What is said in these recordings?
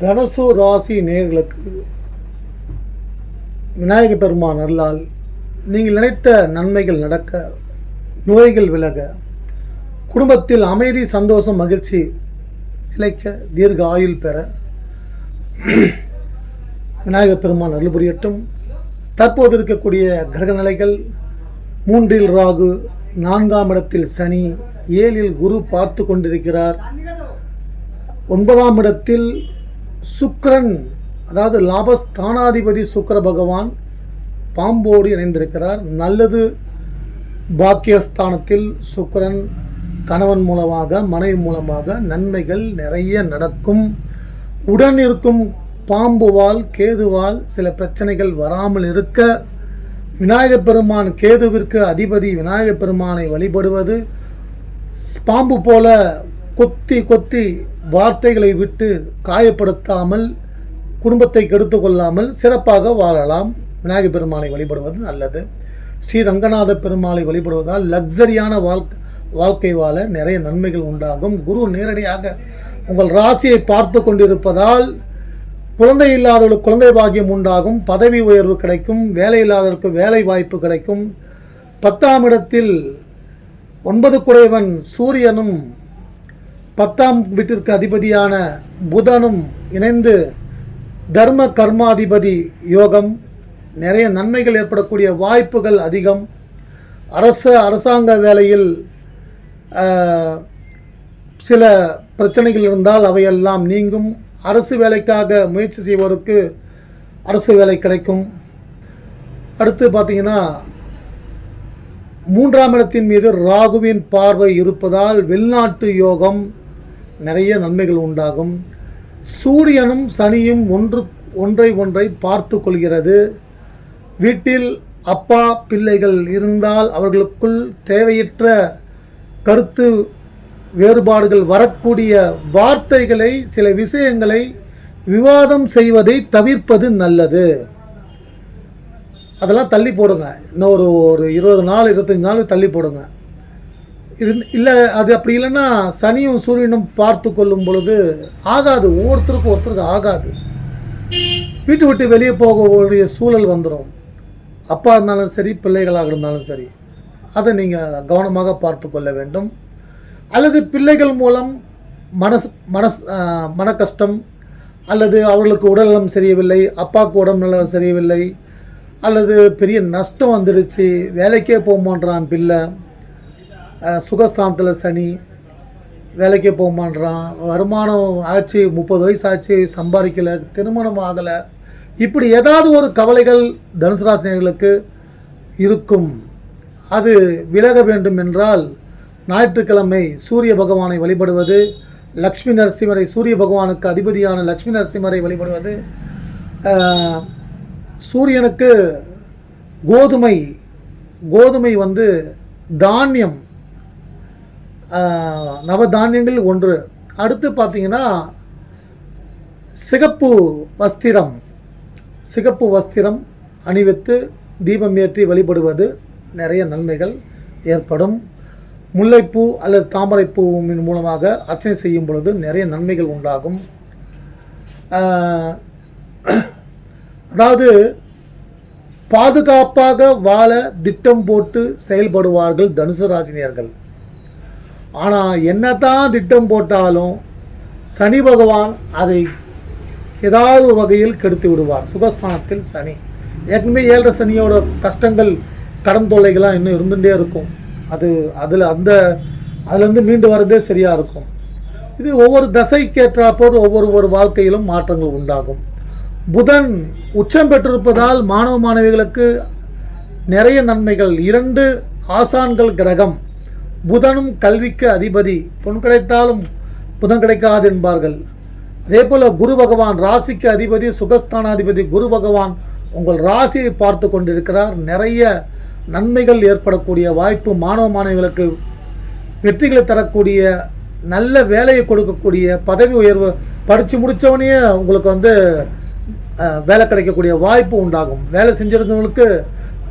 தனுசு ராசி நேர்களுக்கு விநாயக பெருமான் அருளால் நீங்கள் நினைத்த நன்மைகள் நடக்க நோய்கள் விலக குடும்பத்தில் அமைதி சந்தோஷம் மகிழ்ச்சி நிலைக்க தீர்க்க ஆயுள் பெற விநாயக பெருமான் அருள் புரியட்டும். தற்போது இருக்கக்கூடிய கிரக நிலைகள் மூன்றில் ராகு நான்காம் இடத்தில் சனி ஏழில் குரு பார்த்து கொண்டிருக்கிறார். ஒன்பதாம் இடத்தில் சுக்ரன் அதாவது லாபஸ்தானாதிபதி சுக்கர பகவான் பாம்போடு இணைந்திருக்கிறார். நல்லது பாக்கியஸ்தானத்தில் சுக்கரன் கணவன் மூலமாக மனைவி மூலமாக நன்மைகள் நிறைய நடக்கும். உடன் இருக்கும் பாம்புவால் கேதுவால் சில பிரச்சனைகள் வராமல் இருக்க விநாயகப் பெருமான் கேதுவிற்கு அதிபதி விநாயகப் பெருமானை வழிபடுவது பாம்பு போல கொத்தி கொத்தி வார்த்தைகளை விட்டு காயப்படுத்தாமல் குடும்பத்தை கெடுத்து கொள்ளாமல் சிறப்பாக வாழலாம். விநாயகர் பெருமானை வழிபடுவது நல்லது. ஸ்ரீ ரங்கநாத பெருமாளை வழிபடுவதால் லக்ஸரியான வாழ்க்கை வாழ்க்கை வாழ நிறைய நன்மைகள் உண்டாகும். குரு நேரடியாக உங்கள் ராசியை பார்த்து கொண்டிருப்பதால் குழந்தை இல்லாதவர்களுக்கு குழந்தை பாக்கியம் உண்டாகும். பதவி உயர்வு கிடைக்கும். வேலை இல்லாதவருக்கு வேலை வாய்ப்பு கிடைக்கும். பத்தாம் இடத்தில் ஒன்பது குறைவன் சூரியனும் பத்தாம் வீட்டிற்கு அதிபதியான புதனும் இணைந்து தர்ம கர்மாதிபதி யோகம் நிறைய நன்மைகள் ஏற்படக்கூடிய வாய்ப்புகள் அதிகம். அரச அரசாங்க வேலையில் சில பிரச்சனைகள் இருந்தால் அவையெல்லாம் நீங்கும். அரசு வேலைக்காக முயற்சி செய்வோருக்கு அரசு வேலை கிடைக்கும். அடுத்து பார்த்தீங்கன்னா மூன்றாம் இடத்தின் மீது ராகுவின் பார்வை இருப்பதால் வெளிநாட்டு யோகம் நிறைய நன்மைகள் உண்டாகும். சூரியனும் சனியும் ஒன்று ஒன்றை ஒன்றை பார்த்து கொள்கிறது. வீட்டில் அப்பா பிள்ளைகள் இருந்தால் அவர்களுக்குள் தேவையற்ற கருத்து வேறுபாடுகள் வரக்கூடிய வார்த்தைகளை சில விஷயங்களை விவாதம் செய்வதை தவிர்ப்பது நல்லது. அதெல்லாம் தள்ளி போடுங்க. இன்னும் ஒரு ஒரு இருபது நாள் இருபத்தஞ்சி நாள் தள்ளி போடுங்க. இருந்து இல்லை அது அப்படி இல்லைன்னா சனியும் சூரியனும் பார்த்து கொள்ளும் பொழுது ஆகாது. ஒவ்வொருத்தருக்கும் ஒருத்தருக்கு ஆகாது. வீட்டு விட்டு வெளியே போகக்கூடிய சூழல் வந்துடும் அப்பா இருந்தாலும் சரி பிள்ளைகளாக இருந்தாலும் சரி அதை நீங்கள் கவனமாக பார்த்து கொள்ள வேண்டும். அல்லது பிள்ளைகள் மூலம் மனசு மனஸ் மன கஷ்டம் அல்லது அவர்களுக்கு உடல்நலம் சரியவில்லை அப்பாவுக்கு உடல்நலம் சரியவில்லை அல்லது பெரிய நஷ்டம் வந்துடுச்சு வேலைக்கே போகமாட்டான் பிள்ளை சுகஸ்தானத்தில் சனி வேலைக்கே போகமாட்றான் வருமானம் ஆச்சு முப்பது வயசு ஆச்சு சம்பாதிக்கலை திருமணம் ஆகலை. இப்படி ஏதாவது ஒரு கவலைகள் தனுசு ராசினியர்களுக்கு இருக்கும். அது விலக வேண்டும் என்றால் ஞாயிற்றுக்கிழமை சூரிய பகவானை வழிபடுவது லக்ஷ்மி நரசிம்மரை சூரிய பகவானுக்கு அதிபதியான லக்ஷ்மி நரசிம்மரை வழிபடுவது சூரியனுக்கு கோதுமை கோதுமை வந்து தானியம் நவதானியங்கள் ஒன்று. அடுத்து பார்த்தீங்கன்னா சிகப்பு வஸ்திரம். சிகப்பு வஸ்திரம் அணிவித்து தீபம் ஏற்றி வழிபடுவது நிறைய நன்மைகள் ஏற்படும். முல்லைப்பூ அல்லது தாமரைப்பூவின் மூலமாக அர்ச்சனை செய்யும் பொழுது நிறைய நன்மைகள் உண்டாகும். அதாவது பாதுகாப்பாக வாழ திட்டம் போட்டு செயல்படுவார்கள் தனுசு ராசினியர்கள். ஆனால் என்னதான் திட்டம் போட்டாலும் சனி பகவான் அதை ஏதாவது ஒரு வகையில் கெடுத்து விடுவார். சுகஸ்தானத்தில் சனி. ஏற்கனவே ஏழரை சனியோட கஷ்டங்கள் கடன் தொல்லைகள்லாம் இன்னும் இருந்துகிட்டே இருக்கும். அது அதில் அந்த அதுலேருந்து மீண்டு வரதே சரியாக இருக்கும். இது ஒவ்வொரு தசைக்கேற்றாப்போர் ஒவ்வொரு ஒரு வாழ்க்கையிலும் மாற்றங்கள் உண்டாகும். புதன் உச்சம் பெற்றிருப்பதால் மாணவ மாணவிகளுக்கு நிறைய நன்மைகள். இரண்டு ஆசான்கள் கிரகம். புதனும் கல்விக்கு அதிபதி. பொன் கிடைத்தாலும் புதன் கிடைக்காது என்பார்கள். அதே போல் குரு பகவான் ராசிக்கு அதிபதி சுகஸ்தானாதிபதி குரு பகவான் உங்கள் ராசியை பார்த்து கொண்டிருக்கிறார். நிறைய நன்மைகள் ஏற்படக்கூடிய வாய்ப்பு மாணவ மாணவிகளுக்கு வெற்றிகளை தரக்கூடிய நல்ல வேலையை கொடுக்கக்கூடிய பதவி உயர்வு படித்து முடித்தவனையே உங்களுக்கு வந்து வேலை கிடைக்கக்கூடிய வாய்ப்பு உண்டாகும். வேலை செஞ்சிருந்தவங்களுக்கு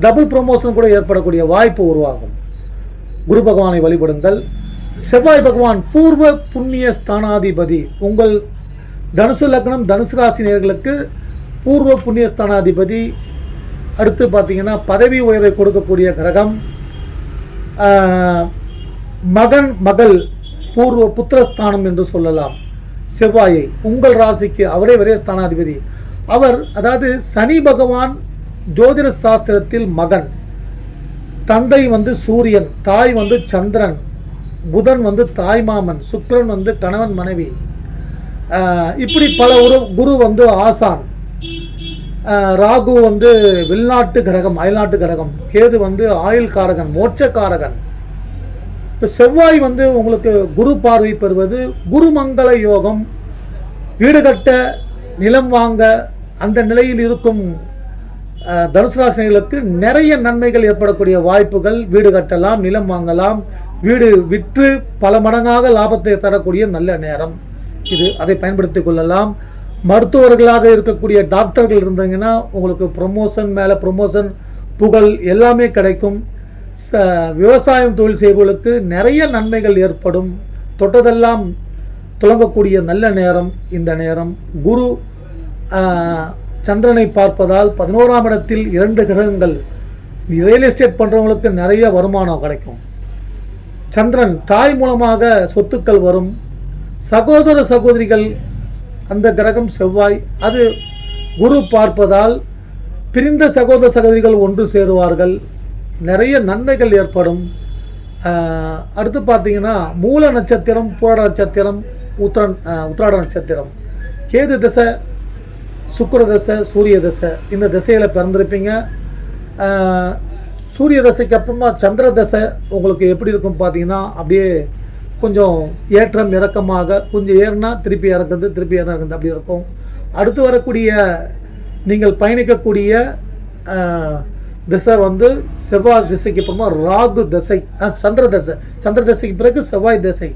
டபுள் ப்ரொமோஷன் கூட ஏற்படக்கூடிய வாய்ப்பு உருவாகும். குரு பகவானை வழிபடுங்கள். செவ்வாய் பகவான் பூர்வ புண்ணிய ஸ்தானாதிபதி. உங்கள் தனுசு லக்னம் தனுசு ராசி நேர்களுக்கு பூர்வ புண்ணியஸ்தானாதிபதி அடுத்து பார்த்தீங்கன்னா பதவி உயர்வை கொடுக்கக்கூடிய கிரகம். மகன் மகள் பூர்வ புத்திரஸ்தானம் என்று சொல்லலாம். செவ்வாயை உங்கள் ராசிக்கு அவரே ஒரே ஸ்தானாதிபதி. அவர் அதாவது சனி பகவான் ஜோதிட சாஸ்திரத்தில் மகன். தந்தை வந்து சூரியன் தாய் வந்து சந்திரன் புதன் வந்து தாய்மாமன் சுக்கரன் வந்து கணவன் மனைவி. இப்படி பல உரு குரு வந்து ஆசான். ராகு வந்து வெளிநாட்டு கிரகம் அயல்நாட்டு கிரகம். கேது வந்து ஆயுள் காரகன் மோட்சக்காரகன். இப்போ செவ்வாய் வந்து உங்களுக்கு குரு பார்வை பெறுவது குருமங்கள யோகம். வீடு கட்ட நிலம் வாங்க அந்த நிலையில் இருக்கும் தனுசு ராசினிகளுக்கு நிறைய நன்மைகள் ஏற்படக்கூடிய வாய்ப்புகள். வீடு கட்டலாம் நிலம் வாங்கலாம் வீடு விற்று பல மடங்காக லாபத்தை தரக்கூடிய நல்ல நேரம். இது அதை பயன்படுத்திக் கொள்ளலாம். மருத்துவர்களாக இருக்கக்கூடிய டாக்டர்கள் இருந்தீங்கன்னா உங்களுக்கு ப்ரொமோஷன் மேலே ப்ரொமோஷன் புகழ் எல்லாமே கிடைக்கும். ச விவசாயம் தொழில் செய்பவர்களுக்கு நிறைய நன்மைகள் ஏற்படும். தொட்டதெல்லாம் துளங்கக்கூடிய நல்ல நேரம் இந்த நேரம். குரு சந்திரனை பார்ப்பதால் பதினோராம் இடத்தில் இரண்டு கிரகங்கள் ரியல் எஸ்டேட் பண்ணுறவங்களுக்கு நிறைய வருமானம் கிடைக்கும். சந்திரன் தாய் மூலமாக சொத்துக்கள் வரும். சகோதர சகோதரிகள் அந்த கிரகம் செவ்வாய் அது குரு பார்ப்பதால் பிரிந்த சகோதர சகோதரிகள் ஒன்று சேருவார்கள். நிறைய நன்மைகள் ஏற்படும். அடுத்து பார்த்தீங்கன்னா மூல நட்சத்திரம் பூராட நட்சத்திரம் உத்திரன் உத்திராட நட்சத்திரம். கேது திசை சுக்கர தசை சூரிய தசை இந்த திசையில் பிறந்திருப்பீங்க. சூரிய தசைக்கு அப்புறமா சந்திர தசை உங்களுக்கு எப்படி இருக்கும் பார்த்தீங்கன்னா அப்படியே கொஞ்சம் ஏற்றம் இறக்கமாக கொஞ்சம் ஏறினா திருப்பி இறக்குது திருப்பி இறக்குது அப்படி இருக்கும். அடுத்து வரக்கூடிய நீங்கள் பயணிக்கக்கூடிய திசை வந்து செவ்வாய் திசைக்கு அப்புறமா ராகு திசை சந்திர தசை சந்திர தசைக்கு பிறகு செவ்வாய் திசை.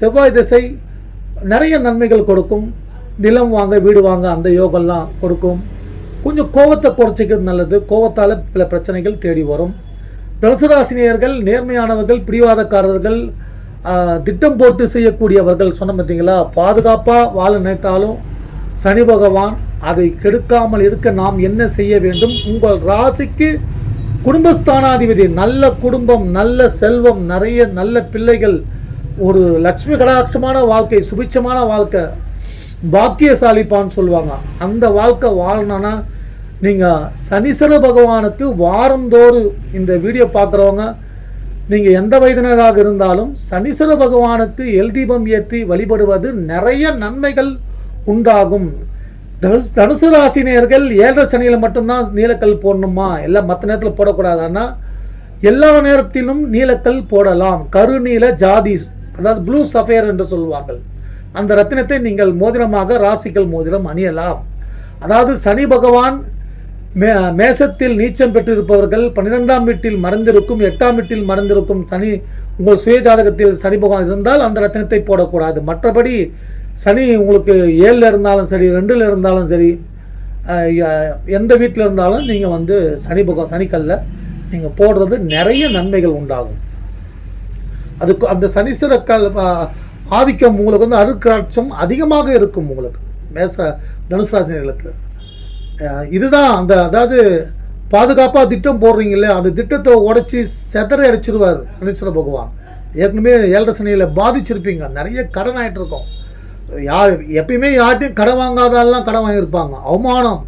செவ்வாய் திசை நிறைய நன்மைகள் கொடுக்கும். நிலம் வாங்க வீடு வாங்க அந்த யோகம்லாம் கொடுக்கும். கொஞ்சம் கோவத்தை குறைச்சிக்கிறது நல்லது. கோவத்தால் பல பிரச்சனைகள் தேடி வரும். தனுசுராசினியர்கள் நேர்மையானவர்கள் பிடிவாதக்காரர்கள் திட்டம் போட்டு செய்யக்கூடியவர்கள். சொன்ன பார்த்தீங்களா? பாதுகாப்பாக வாழ நினைத்தாலும் சனி பகவான் அதை கெடுக்காமல் இருக்க நாம் என்ன செய்ய வேண்டும்? உங்கள் ராசிக்கு குடும்பஸ்தானாதிபதி நல்ல குடும்பம் நல்ல செல்வம் நிறைய நல்ல பிள்ளைகள் ஒரு லக்ஷ்மி கடாட்சமான வாழ்க்கை சுபிட்சமான வாழ்க்கை. பாக்கியசாலிப்பான்னு சொல்லுவாங்க. அந்த வாழ்க்கை வாழணும்னா நீங்கள் சனீஸ்வர பகவானுக்கு வாரந்தோறும் இந்த வீடியோ பார்க்குறவங்க நீங்கள் எந்த வயதினராக இருந்தாலும் சனீஸ்வர பகவானுக்கு எல் தீபம் ஏற்றி வழிபடுவது நிறைய நன்மைகள் உண்டாகும். தனுசு தனுசு ராசினியர்கள் ஏழரை சனியில் மட்டும்தான் நீலக்கல் போடணுமா? எல்லாம் மற்ற நேரத்தில் போடக்கூடாதான்னா எல்லா நேரத்திலும் நீலக்கல் போடலாம். கருநீல ஜாதி அதாவது ப்ளூ சஃபேர் என்று சொல்வார்கள் அந்த ரத்தினத்தை நீங்கள் மோதிரமாக ராசிக்கல் மோதிரம் அணியலாம். அதாவது சனி பகவான் மே மேசத்தில் நீச்சம் பெற்றிருப்பவர்கள் பன்னிரெண்டாம் வீட்டில் மறந்திருக்கும் எட்டாம் வீட்டில் மறந்திருக்கும் சனி உங்கள் சுய ஜாதகத்தில் சனி பகவான் இருந்தால் அந்த ரத்தினத்தை போடக்கூடாது. மற்றபடி சனி உங்களுக்கு ஏழில் இருந்தாலும் சரி ரெண்டில் இருந்தாலும் சரி எந்த வீட்டில் இருந்தாலும் நீங்கள் வந்து சனி பகவான் சனிக்கல்ல நீங்கள் போடுறது நிறைய நன்மைகள் உண்டாகும். அதுக்கு அந்த சனீஸ்வர கல் ஆதிக்கம் உங்களுக்கு வந்து அருட்காட்சம் அதிகமாக இருக்கும் உங்களுக்கு. மேச தனுசு இதுதான் அந்த அதாவது பாதுகாப்பாக திட்டம் போடுறீங்கல்ல அந்த திட்டத்தை உடச்சி செதற அடிச்சிருவார் சனீஸ்வர பகவான். ஏற்கனவே ஏழரை சனியில் பாதிச்சிருப்பீங்க. நிறைய கடன் ஆகிட்டு இருக்கோம். யார் எப்பயுமே யார்ட்டையும் கடன் வாங்காதாலாம் கடன் வாங்கியிருப்பாங்க. அவமானம்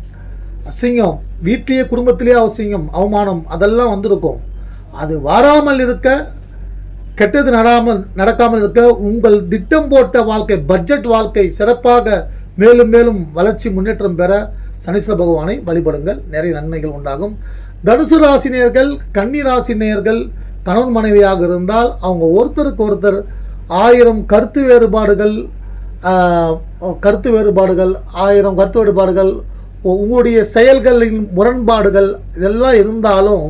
அசிங்கம் வீட்லேயே குடும்பத்திலேயே அசிங்கம் அவமானம் அதெல்லாம் வந்திருக்கும். அது வராமல் இருக்க கெட்டது நடாமல் நடக்காமல் இருக்க உங்கள் திட்டம் போட்ட வாழ்க்கை பட்ஜெட் வாழ்க்கை சிறப்பாக மேலும் மேலும் வளர்ச்சி முன்னேற்றம் பெற சனீஸ்வர பகவானை வழிபடுங்கள். நிறைய நன்மைகள் உண்டாகும். தனுசு ராசினியர்கள் கன்னி ராசினியர்கள் கணவன் மனைவியாக இருந்தால் அவங்க ஒருத்தருக்கு ஒருத்தர் ஆயிரம் கருத்து வேறுபாடுகள் கருத்து வேறுபாடுகள் ஆயிரம் கருத்து வேறுபாடுகள் உ- உங்களுடைய செயல்களின் முரண்பாடுகள் இதெல்லாம் இருந்தாலும்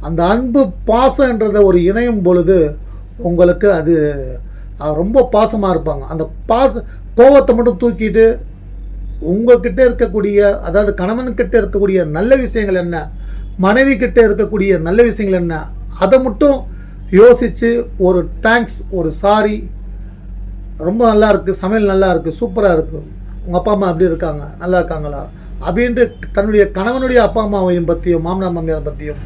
அந்த அன்பு பாசம்ன்றதை ஒரு இணையும் பொழுது உங்களுக்கு அது ரொம்ப பாசமாக இருப்பாங்க. அந்த பாச கோவத்தை மட்டும் தூக்கிட்டு உங்ககிட்ட இருக்கக்கூடிய அதாவது கணவன்கிட்ட இருக்கக்கூடிய நல்ல விஷயங்கள் என்ன? மனைவி கிட்ட இருக்கக்கூடிய நல்ல விஷயங்கள் என்ன? அதை மட்டும் யோசித்து ஒரு தேங்க்ஸ் ஒரு சாரி ரொம்ப நல்லா இருக்குது சமையல் நல்லா இருக்குது சூப்பராக இருக்குது உங்கள் அப்பா அம்மா எப்படி இருக்காங்க? நல்லா இருக்காங்களா? அப்படின்ட்டு தன்னுடைய கணவனுடைய அப்பா அம்மாவையும் பற்றியும் மாமனார் மாமியார் பற்றியும்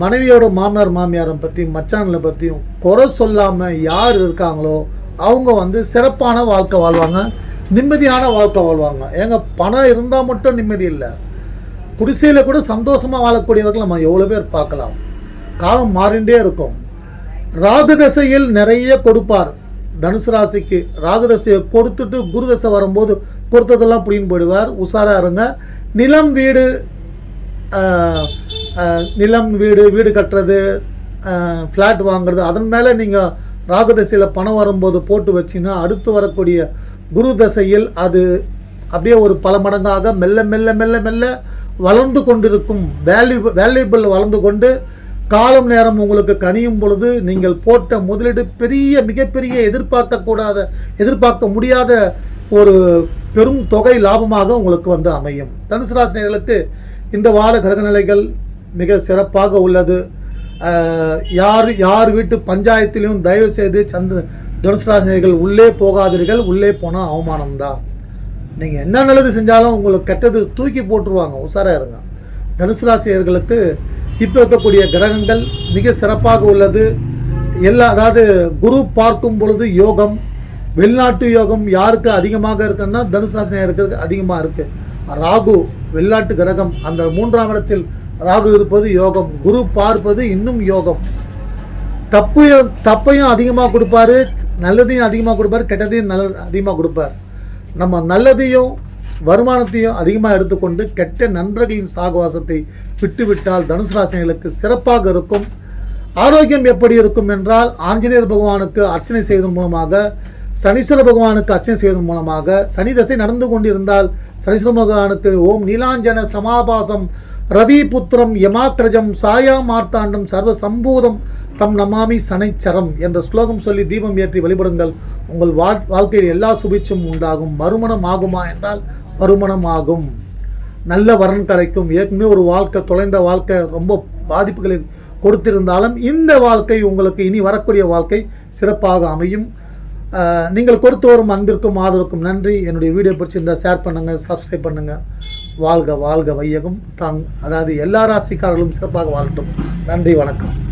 மனைவியோட மாமனார் மாமியாரை பற்றியும் மச்சான்களை பற்றியும் குறை சொல்லாமல் யார் இருக்காங்களோ அவங்க வந்து சிறப்பான வாழ்க்கை வாழ்வாங்க நிம்மதியான வாழ்க்கை வாழ்வாங்க. ஏங்க பணம் இருந்தால் மட்டும் நிம்மதி இல்லை. குடிசையில் கூட சந்தோஷமாக வாழக்கூடியவர்கள் நம்ம எவ்வளோ பேர் பார்க்கலாம். காலம் மாறிண்டே இருக்கும். ராகு தசையில் நிறைய கொடுப்பார். தனுசு ராசிக்கு ராகு தசையை கொடுத்துட்டு குரு தசை வரும்போது கொடுத்ததெல்லாம் புடின்னு போயிடுவார். உஷாராக இருங்க. நிலம் வீடு நிலம் வீடு வீடு கட்டுறது ஃப்ளாட் வாங்குறது அதன் மேலே நீங்கள் ராகு தசையில் பணம் வரும்போது போட்டு வச்சிங்கன்னா அடுத்து வரக்கூடிய குரு தசையில் அது அப்படியே ஒரு பல மடங்காக மெல்ல மெல்ல மெல்ல மெல்ல வளர்ந்து கொண்டிருக்கும். வேல்யூ வேல்யூபிள் வளர்ந்து கொண்டு காலம் நேரம் உங்களுக்கு கனியும் பொழுது நீங்கள் போட்ட முதலீடு பெரிய மிகப்பெரிய எதிர்பார்க்கக்கூடாத எதிர்பார்க்க முடியாத ஒரு பெரும் தொகை லாபமாக உங்களுக்கு வந்து அமையும். தனுசு ராசினியர்களுக்கு இந்த வார கிரகநிலைகள் மிக சிறப்பாக உள்ளது. யார் யார் வீட்டு பஞ்சாயத்திலையும் தயவு செய்து சந்த தனுசு ராசினியர்கள் உள்ளே போகாதீர்கள். உள்ளே போனால் அவமானம்தான். நீங்கள் என்ன நல்லது செஞ்சாலும் உங்களுக்கு கெட்டது தூக்கி போட்டுருவாங்க. உஷாராக இருங்க. தனுசு ராசியர்களுக்கு இப்போ இருக்கக்கூடிய கிரகங்கள் மிக சிறப்பாக உள்ளது. எல்லா அதாவது குரு பார்க்கும் பொழுது யோகம் வெளிநாட்டு யோகம் யாருக்கு அதிகமாக இருக்குன்னா தனுசு ராசினியர்களுக்கு அதிகமாக இருக்குது ராகு வெளிநாட்டு கிரகம் அந்த மூன்றாம் இடத்தில் ராகு இருப்பது யோகம். குரு பார்ப்பது இன்னும் யோகம். தப்பையும் தப்பையும் அதிகமாக கொடுப்பாரு நல்லதையும் அதிகமாக கொடுப்பார் கெட்டதையும் நல்ல அதிகமாக கொடுப்பார். நம்ம நல்லதையும் வருமானத்தையும் அதிகமாக எடுத்துக்கொண்டு கெட்ட நண்பர்களின் சாகவாசத்தை விட்டுவிட்டால் தனுசு ராசினிகளுக்கு சிறப்பாக இருக்கும். ஆரோக்கியம் எப்படி இருக்கும் என்றால் ஆஞ்சநேயர் பகவானுக்கு அர்ச்சனை செய்வதன் மூலமாக சனீஸ்வர பகவானுக்கு அர்ச்சனை செய்வதன் மூலமாக சனி தசை நடந்து கொண்டிருந்தால் சனீஸ்வர பகவானுக்கு ஓம் நீலாஞ்சன சமாபாசம் ரவி புத்திரம் சாயா மார்த்தாண்டம் சர்வ சம்பூதம் தம் நமாமி சனைச்சரம் என்ற ஸ்லோகம் சொல்லி தீபம் ஏற்றி வழிபடுங்கள். உங்கள் வா- வாழ்க்கையில் எல்லா சுபிச்சும் உண்டாகும். மறுமணம் ஆகுமா என்றால் மறுமணம் ஆகும். நல்ல வரன் கிடைக்கும். ஏற்கனவே ஒரு வாழ்க்கை தொலைந்த வாழ்க்கை ரொம்ப பாதிப்புகளை கொடுத்திருந்தாலும் இந்த வாழ்க்கை உங்களுக்கு இனி வரக்கூடிய வாழ்க்கை சிறப்பாக அமையும். நீங்கள் கொடுத்து வரும் அன்பிற்கும் ஆதரவுக்கும் நன்றி. என்னுடைய வீடியோ பிடிச்சிருந்தால் ஷேர் பண்ணுங்கள் சப்ஸ்கிரைப் பண்ணுங்கள் வாழ்க வாழ்க வையகம். தாங் அதாவது எல்லா ராசிக்காரர்களும் சிறப்பாக வாழட்டும். நன்றி வணக்கம்.